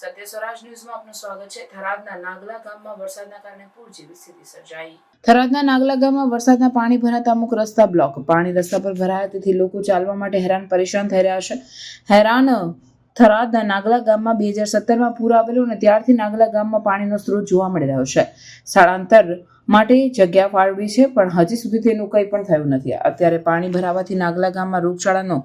સત્ય સ્વરાજ ન્યૂઝમાં સ્વાગત છે. થરાદના નાગલા ગામમાં વરસાદના પાણી ભરાતા અમુક રસ્તા બ્લોક. પાણી રસ્તા પર ભરાયા તેથી લોકો ચાલવા માટે હેરાન પરેશાન થઈ રહ્યા છે. હેરાન થરાદના નાગલા ગામમાં બે હજાર સત્તરમાં પૂર આવેલું અને ત્યારથી નાગલા ગામમાં પાણીનો સ્ત્રોત જોવા મળી રહ્યો છે. સ્થળાંતર માટે જગ્યા ફાળવી છે, પણ હજી સુધી તેનું કંઈ પણ થયું નથી. અત્યારે પાણી ભરાવાથી નાગલા ગામમાં રોગચાળાનો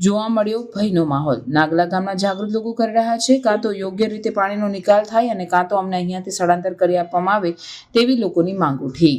જોવા મળ્યો ભયનો માહોલ. નાગલા ગામના જાગૃત લોકો કરી રહ્યા છે, કાં તો યોગ્ય રીતે પાણીનો નિકાલ થાય અને કાં તો અમને અહીંયાથી સ્થળાંતર કરી આપવામાં આવે તેવી લોકોની માંગ ઉઠી.